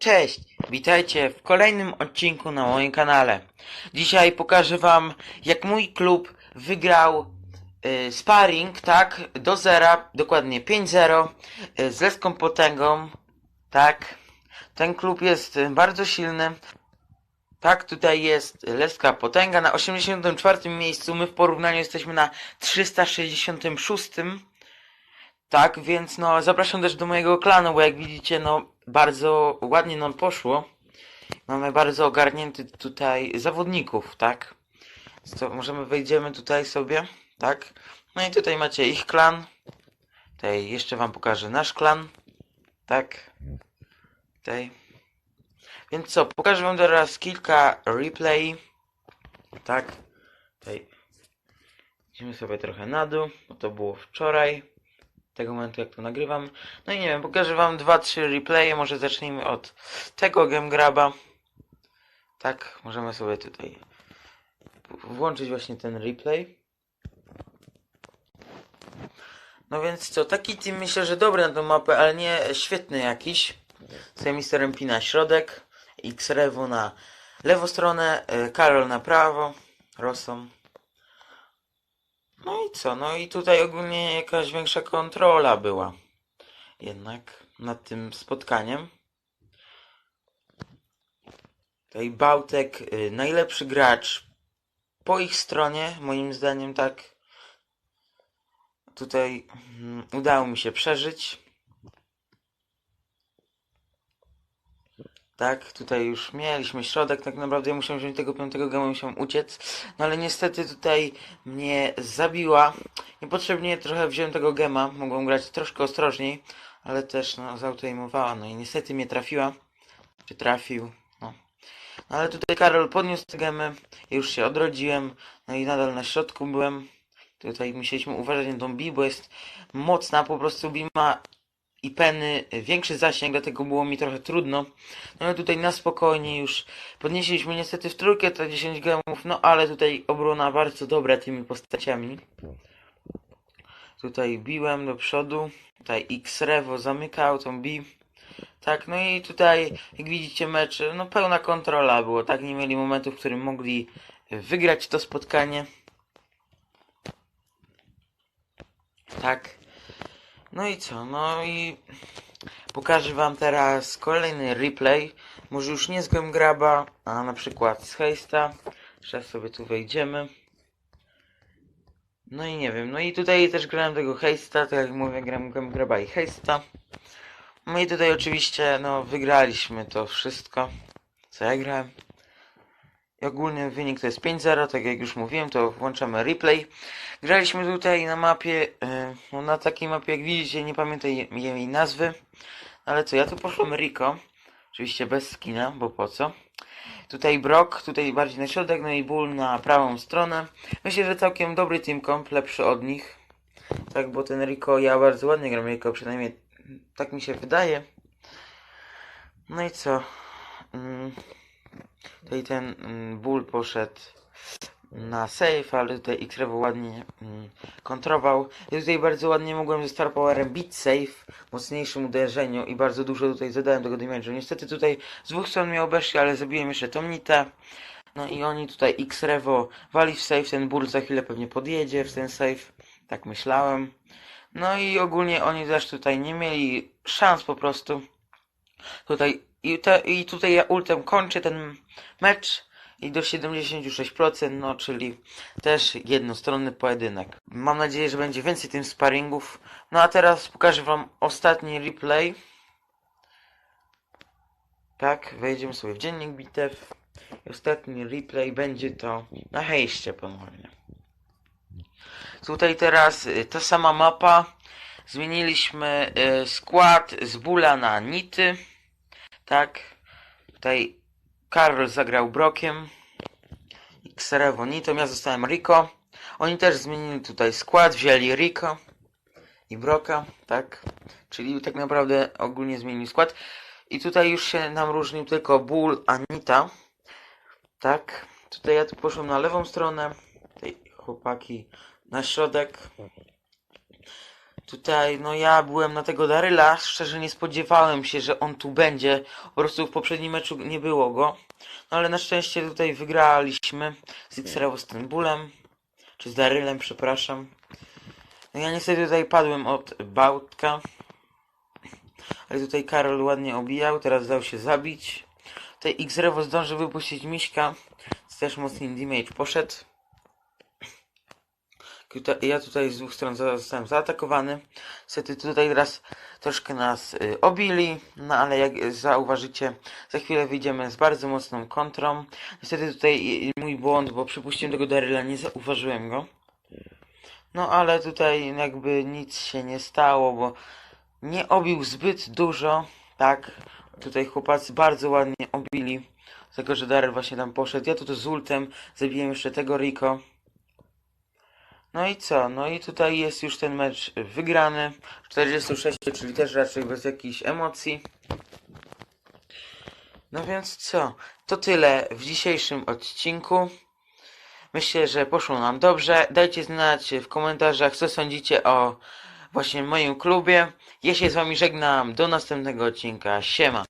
Cześć, witajcie w kolejnym odcinku na moim kanale. Dzisiaj pokażę wam, jak mój klub wygrał y, sparring, tak, do zera, dokładnie 5-0, y, z Leską Potęgą, tak. Ten klub jest y, bardzo silny. Tak, tutaj jest Leska Potęga na 84 miejscu, my w porównaniu jesteśmy na 366. Tak, więc no zapraszam też do mojego klanu, bo jak widzicie, no bardzo ładnie nam poszło. Mamy bardzo ogarnięty tutaj zawodników, tak? To możemy wejdziemy tutaj sobie, tak? No i tutaj macie ich klan. Tutaj jeszcze wam pokażę nasz klan. Tak. Tutaj. Więc co, pokażę wam teraz kilka replay. Tak. Tutaj. Idziemy sobie trochę na dół, bo to było wczoraj tego momentu, jak to nagrywam. No i nie wiem, pokażę wam dwa, trzy replaye. Może zacznijmy od tego GameGraba. Tak, możemy sobie tutaj włączyć właśnie ten replay. No więc co, taki team myślę, że dobry na tą mapę, ale nie świetny jakiś. Tutaj Mister MP na środek, X-Revo na lewą stronę, y, Karol na prawo, Rosom. No i co? No i tutaj ogólnie jakaś większa kontrola była. Jednak nad tym spotkaniem. Tutaj Bałtek, y, najlepszy gracz po ich stronie, moim zdaniem tak. Tutaj mm, udało mi się przeżyć. Tak, tutaj już mieliśmy środek, tak naprawdę ja musiałem wziąć tego piątego gama, musiałem uciec. No ale niestety tutaj mnie zabiła. Niepotrzebnie trochę wziąłem tego gema, mogłem grać troszkę ostrożniej, ale też no zautoimowała, no i niestety mnie trafiła. Czy trafił, no. no ale tutaj Karol podniósł te gemy, ja już się odrodziłem, no i nadal na środku byłem. Tutaj musieliśmy uważać na tą B, bo jest mocna, po prostu B ma i peny większy zasięg, dlatego było mi trochę trudno. No ale tutaj na spokojnie już podnieśliśmy niestety w trójkę te 10 gemów, no ale tutaj obrona bardzo dobra tymi postaciami. Tutaj biłem do przodu, tutaj X-Revo zamykał tą B. Tak, no i tutaj jak widzicie mecz, no pełna kontrola było, tak, nie mieli momentu, w którym mogli wygrać to spotkanie. Tak. No i co? No i pokażę wam teraz kolejny replay. Może już nie z Graba, a na przykład z Heista. Teraz sobie tu wejdziemy. No i nie wiem, no i tutaj też grałem tego Heista, tak jak mówię, gram Graba i Heista. No i tutaj oczywiście, no wygraliśmy to wszystko, co ja grałem. Ogólny wynik to jest 5-0, tak jak już mówiłem, to włączamy replay. Graliśmy tutaj na mapie, yy, no na takiej mapie jak widzicie, nie pamiętam jej, nazwy. Ale co, ja tu poszłem Rico, oczywiście bez skina, bo po co. Tutaj Brock, tutaj bardziej na środek, no i Bull na prawą stronę. Myślę, że całkiem dobry team comp, lepszy od nich. Tak, bo ten Rico, ja bardzo ładnie gram Rico, przynajmniej tak mi się wydaje. No i co? Mm. Tutaj ten mm, ból poszedł na save, ale tutaj x ładnie mm, kontrował. Ja tutaj bardzo ładnie mogłem ze Star Powerem bić save, mocniejszym uderzeniu i bardzo dużo tutaj zadałem tego damage'u. Niestety tutaj z dwóch stron mnie obeszli, ale zabiłem jeszcze Tomnita. No i oni tutaj X-Revo wali w save, ten ból za chwilę pewnie podjedzie w ten save. Tak myślałem. No i ogólnie oni też tutaj nie mieli szans po prostu. Tutaj i, te, I tutaj ja ultem kończę ten mecz i do 76%, no czyli też jednostronny pojedynek. Mam nadzieję, że będzie więcej tym sparingów. No a teraz pokażę wam ostatni replay. Tak, wejdziemy sobie w dziennik bitew. I ostatni replay będzie to na hejście ponownie. Tutaj teraz y, ta sama mapa. Zmieniliśmy y, skład z Bula na Nity. Tak. Tutaj Karol zagrał Brokiem. Xerevo Nito, ja zostałem Rico. Oni też zmienili tutaj skład, wzięli Rico i Broka, tak. Czyli tak naprawdę ogólnie zmienili skład. I tutaj już się nam różnił tylko Bull, Anita. Tak. Tutaj ja tu poszłem na lewą stronę. Tutaj chłopaki na środek. Tutaj, no ja byłem na tego Daryla, szczerze nie spodziewałem się, że on tu będzie. Po prostu w poprzednim meczu nie było go. No ale na szczęście tutaj wygraliśmy z X-Rewo bólem. Czy z Darylem, przepraszam. No ja niestety tutaj padłem od Bałtka. Ale tutaj Karol ładnie obijał, teraz dał się zabić. Tutaj X-Rewo zdążył wypuścić Miśka. Też mocny damage poszedł. Ja tutaj z dwóch stron zostałem zaatakowany. Niestety tutaj teraz troszkę nas y, obili, no ale jak zauważycie, za chwilę wyjdziemy z bardzo mocną kontrą. Niestety tutaj mój błąd, bo przypuściłem tego Daryla, nie zauważyłem go. No ale tutaj jakby nic się nie stało, bo nie obił zbyt dużo, tak. Tutaj chłopacy bardzo ładnie obili, tego że Daryl właśnie tam poszedł. Ja tu z ultem zabiłem jeszcze tego Rico. No i co? No i tutaj jest już ten mecz wygrany. 46, czyli też raczej bez jakichś emocji. No więc co? To tyle w dzisiejszym odcinku. Myślę, że poszło nam dobrze. Dajcie znać w komentarzach, co sądzicie o właśnie moim klubie. Ja się z wami żegnam. Do następnego odcinka. Siema.